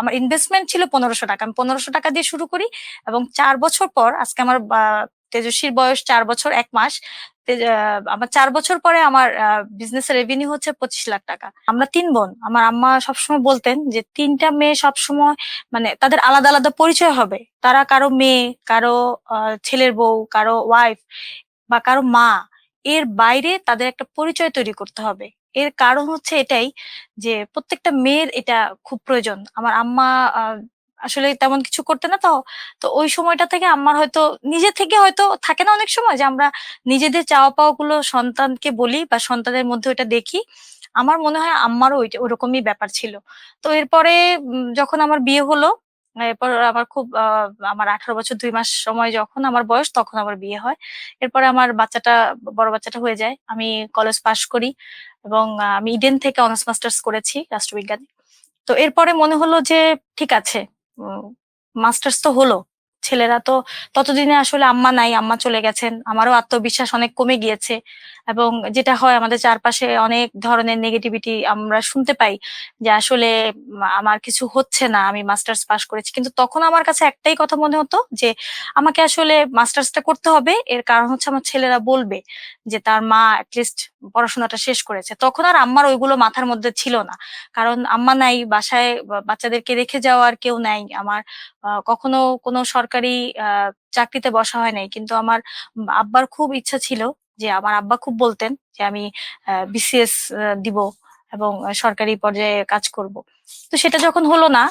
আমার ইনভেস্টমেন্ট ছিল পনেরোশো টাকা। আমি পনেরোশো টাকা দিয়ে শুরু করি এবং চার বছর পর, আজকে আমার তেজস্বীর বয়স চার বছর, এক মাস আমার চার বছর পরে আমার বিজনেস রেভিনিউ হচ্ছে পঁচিশ লাখ টাকা। আমরা তিন বোন। আমার আম্মা সবসময় বলতেন যে তিনটা মেয়ে সবসময় মানে তাদের আলাদা আলাদা পরিচয় হবে। তারা কারও মেয়ে, কারও ছেলের বউ, কারও ওয়াইফ বা কারও মা। এর বাইরে তাদের একটা পরিচয় তৈরি করতে হবে। এর কারণ হচ্ছে এটাই যে প্রত্যেকটা মেয়ের এটা খুব প্রয়োজন। আমার আম্মা আসলে তেমন কিছু করতে না তো। তো ওই সময়টা থেকে আমার হয়তো, নিজে থেকে হয়তো থাকে না অনেক সময় যে আমরা নিজেদের চাওয়া পাওয়া গুলো সন্তানকে বলি বা সন্তানের মধ্যে ওটা দেখি। আমার মনে হয় আমারও ওইটা ওরকমই ব্যাপার ছিল। তো এরপরে যখন আমার বিয়ে হলো এরপর আমার খুব আমার আঠারো বছর দুই মাস সময় যখন আমার বয়স তখন আমার বিয়ে হয়। এরপরে আমার বাচ্চাটা, বড় বাচ্চাটা হয়ে যায়। আমি কলেজ পাশ করি এবং আমি ইডেন থেকে অনার্স মাস্টার্স করেছি রাষ্ট্রবিজ্ঞানে। তো এরপরে মনে হলো যে, ঠিক আছে মাস্টার্স তো হলো। ছেলেরা তো ততদিনে আসলে আম্মা নাই, আম্মা চলে গেছেন। আমারও আত্মবিশ্বাস অনেক কমে গিয়েছে। এবং যেটা হয় আমাদের চারপাশে অনেক ধরনের নেগেটিভিটি আমরা শুনতে পাই যে আসলে আমার কিছু হচ্ছে না, আমি মাস্টার্স পাস করেছি। কিন্তু তখন আমার কাছে একটাই কথা মনে হতো যে আমাকে আসলে মাস্টার্সটা করতে হবে, এর কারণ হচ্ছে আমার ছেলেরা বলবে যে তার মা অ্যাটলিস্ট পড়াশোনাটা শেষ করেছে। তখন আর আম্মার ওইগুলো মাথার মধ্যে ছিল না। কারণ আম্মা নাই, বাসায় বাচ্চাদেরকে রেখে যাওয়ার কেউ নাই। আমার কখনো কোনো সরকারি চাকরিতে বসা হয় নাই। কিন্তু আমার আব্বার খুব ইচ্ছা ছিল যে আমার আব্বা খুব বলতেন যে আমি বিসিএস দিব এবং সরকারি পর্যায়ে কাজ করব। তো সেটা যখন হলো না,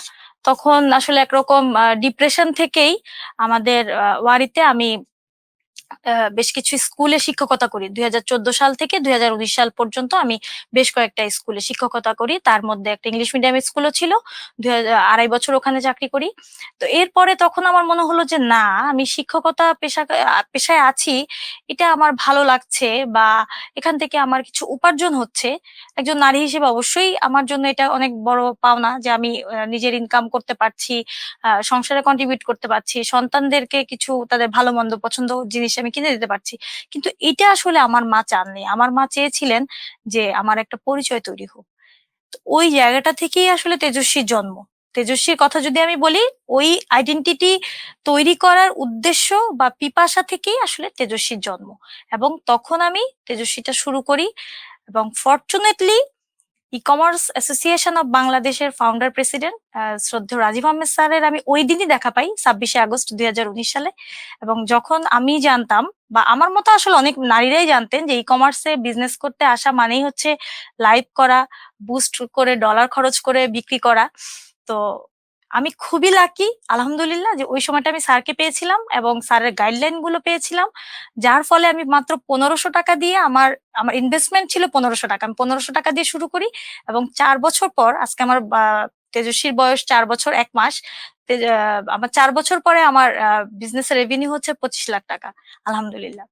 তখন আসলে একরকম ডিপ্রেশন থেকেই আমাদের ওয়ারিতে আমি বেশ কিছু স্কুলে শিক্ষকতা করি। দুই হাজার চোদ্দ সাল থেকে দুই হাজার উনিশ সাল পর্যন্ত আমি বেশ কয়েকটা স্কুলে শিক্ষকতা করি। তার মধ্যে একটা ইংলিশ মিডিয়াম স্কুলও ছিল। আড়াই বছর ওখানে চাকরি করি। তো এরপরে তখন আমার মনে হলো যে, না, আমি শিক্ষকতা পেশা পেশায় আছি। এটা আমার ভালো লাগছে বা এখান থেকে আমার কিছু উপার্জন হচ্ছে। একজন নারী হিসেবে অবশ্যই আমার জন্য এটা অনেক বড় পাওনা যে, আমি নিজের ইনকাম করতে পারছি সংসারে কন্ট্রিবিউট করতে পারছি। সন্তানদেরকে কিছু তাদের ভালো মন্দ পছন্দ জিনিস আমি কিনে দিতে পারছি। কিন্তু এটা আসলে আমার মা চাননি আমার মা চেয়েছিলেন যে আমার একটা পরিচয় তৈরি হোক। ওই জায়গাটা থেকেই আসলে তেজস্বীর জন্ম। তেজস্বীর কথা যদি আমি বলি, ওই আইডেন্টিটি তৈরি করার উদ্দেশ্য বা পিপাসা থেকেই আসলে তেজস্বীর জন্ম। এবং তখন আমি তেজস্বীটা শুরু করি এবং fortunately e commerce association of বাংলাদেশের ফাউন্ডার প্রেসিডেন্ট শ্রদ্ধেয় রাজীব আহমেদ স্যারের আমি ওই দিনই দেখা পাই, ছাব্বিশে আগস্ট দুই হাজার উনিশ সালে। এবং যখন আমি জানতাম বা আমার মতো আসলে অনেক নারীরাই জানতেন যে ই কমার্সে বিজনেস করতে আসা মানেই হচ্ছে লাইভ করা বুস্ট করে ডলার খরচ করে বিক্রি করা। তো আমি খুবই লাকি আলহামদুলিল্লাহ, যে ওই সময়টা আমি স্যারকে পেয়েছিলাম এবং স্যারের গাইডলাইনগুলো পেয়েছিলাম, যার ফলে আমি মাত্র পনেরোশো টাকা দিয়ে আমার আমার ইনভেস্টমেন্ট ছিল পনেরোশো টাকা। আমি পনেরোশো টাকা দিয়ে শুরু করি এবং চার বছর পর, আজকে আমার তেজস্বীর বয়স চার বছর এক মাস আমার চার বছর পরে আমার বিজনেস রেভিনিউ হচ্ছে পঁচিশ লাখ টাকা, আলহামদুলিল্লাহ।